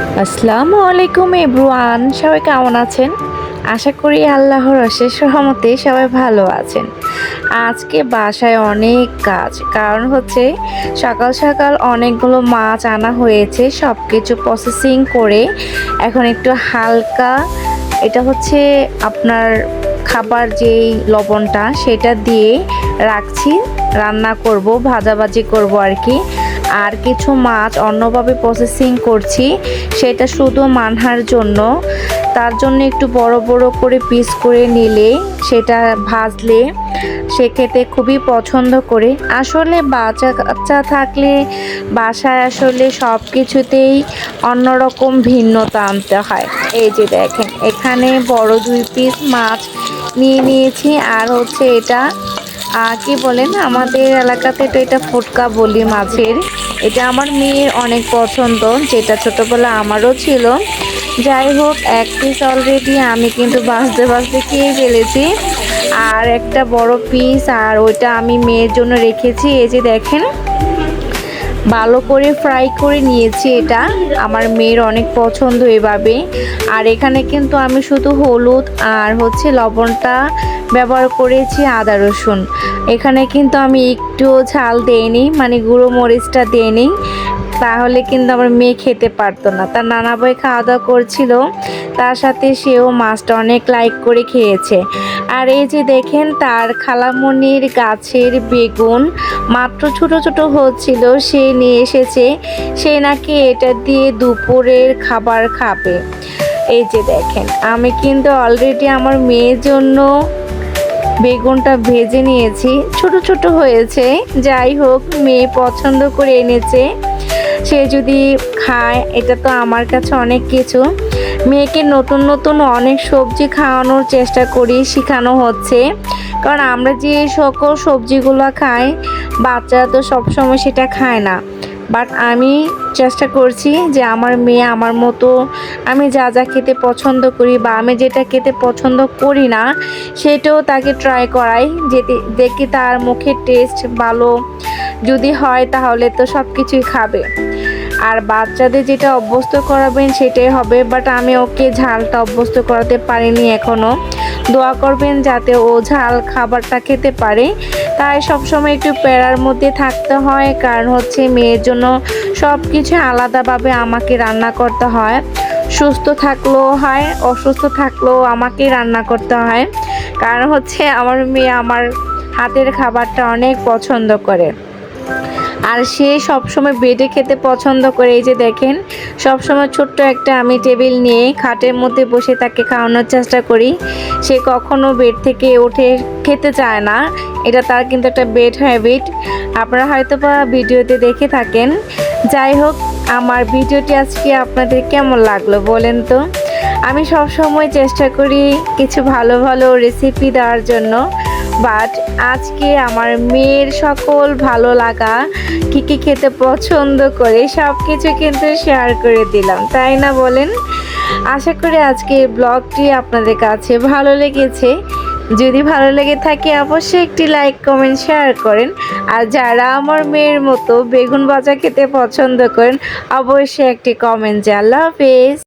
আসসালামু আলাইকুম এব্রুয়ান সবাই কেমন আছেন? আশা করি আল্লাহর অশেষ রহমতে সবাই ভালো আছেন। আজকে বাসায় অনেক কাজ, কারণ হচ্ছে সকাল সকাল অনেকগুলো মাছ আনা হয়েছে সব কিছু প্রসেসিং করে এখন একটু হালকা এটা হচ্ছে আপনার খাবার যেই লবণটা, সেটা দিয়ে রাখছি, রান্না করব, ভাজাভাজি করব আর কি। আর কিছু মাছ অন্যভাবে প্রসেসিং করছি। সেটা শুধু মানহার জন্য। তার জন্য একটু বড় বড় করে পিস করে নিলে, সেটা ভাজলে সে খেতে খুবই পছন্দ করে। আসলে বাচ্চা কাচ্চা থাকলে বাসায় আসলে সব কিছুতেই অন্যরকম ভিন্নতা আনতে হয়। এই যে দেখেন, এখানে বড় দুই পিস মাছ নিয়ে নিয়েছি। আর হচ্ছে এটা কি বলেন আমাদের এলাকাতে তো এটা ফুটকা বলি মাছের। এটা আমার মেয়ের অনেক পছন্দ, যেটা ছোটোবেলা আমারও ছিল। যাই হোক, এক পিস অলরেডি আমি কিন্তু বাঁচতে বাঁচতে খেয়ে ফেলেছি। আর একটা বড় পিস আর ওইটা আমি মেয়ের জন্য রেখেছি, এই যে দেখেন। ভালো করে ফ্রাই করে নিয়েছি এটা। আমার মেয়ের অনেক পছন্দ এভাবে। আর এখানে কিন্তু আমি শুধু হলুদ আর হচ্ছে লবণটা ব্যবহার করেছি আদা রসুন। এখানে কিন্তু আমি একটু ঝাল দেইনি মানে গুঁড়ো মরিচটা দেইনি। তাহলে কিন্তু আমার মেয়ে খেতে পারতো না। তার নানা ভাই খাওয়া দাওয়া করছিল, তার সাথে সেও মাছটা অনেক লাইক করে খেয়েছে। আর এই যে দেখেন, তার খালামনির গাছের বেগুন মাত্র ছোট ছোট হচ্ছিল, সে নিয়ে এসেছে। সে নাকি এটা দিয়ে দুপুরের খাবার খাবে। এই যে দেখেন, আমি কিন্তু অলরেডি আমার মেয়ের জন্য বেগুনটা ভেজে নিয়েছি। ছোট ছোট হয়েছে। যাই হোক, মেয়ে পছন্দ করে এনেছে। সে যদি খায়, এটা তো আমার কাছে অনেক কিছু। মেয়েকে নতুন নতুন অনেক সবজি খাওয়ানোর চেষ্টা করি, শেখানো হচ্ছে। কারণ আমরা যে সকল সবজিগুলো খাই, বাচ্চারা তো সবসময় সেটা খায় না। বাট আমি চেষ্টা করছি যে আমার মেয়ে আমার মতো আমি যা যা খেতে পছন্দ করি বা আমি যেটা খেতে পছন্দ করি না, সেটাও তাকে ট্রাই করাই যেতে দেখি তার মুখের টেস্ট ভালো। যদি হয় তাহলে তো সব কিছুই খাবে। আর বাচ্চাদের যেটা অভ্যস্ত করাবেন সেটাই হবে বাট আমি ওকে ঝালটা অভ্যস্ত করাতে পারিনি এখনও দোয়া করবেন যাতে ও ঝাল খাবারটা খেতে পারে। তাই সবসময় একটু প্যারার মধ্যে থাকতে হয়। কারণ হচ্ছে মেয়ের জন্য সব কিছু আলাদাভাবে আমাকে রান্না করতে হয়। সুস্থ থাকলেও হয়, অসুস্থ থাকলেও আমাকে রান্না করতে হয়। কারণ হচ্ছে আমার মেয়ে আমার হাতের খাবারটা অনেক পছন্দ করে। আর সে সবসময় বেডে খেতে পছন্দ করে। এই যে দেখেন, সবসময় ছোট্ট একটা আমি টেবিল নিয়ে খাটের মধ্যে বসে তাকে খাওয়ানোর চেষ্টা করি। সে কখনো বেড থেকে উঠে খেতে চায় না। এটা তার কিন্তু একটা বেড হ্যাবিট আপনারা হয়তো বা ভিডিওতে দেখে থাকেন। যাই হোক, আমার ভিডিওটি আজকে আপনাদের কেমন লাগল বলেন তো? আমি সব সময় চেষ্টা করি কিছু ভালো ভালো রেসিপি দেওয়ার জন্য। বাট আজকে আমার মেয়ের সকল ভালো লাগা, কী কী খেতে পছন্দ করে সব কিছু কিন্তু শেয়ার করে দিলাম, তাই না বলেন? আশা করি আজকে ব্লগটি আপনাদের কাছে ভালো লেগেছে। যদি ভালো লেগে থাকে অবশ্যই একটি লাইক কমেন্ট শেয়ার করেন। আর যারা আমার মেয়ের মতো বেগুন ভাজা খেতে পছন্দ করেন, অবশ্যই একটি কমেন্ট যে আল্লাহ হাফেজ।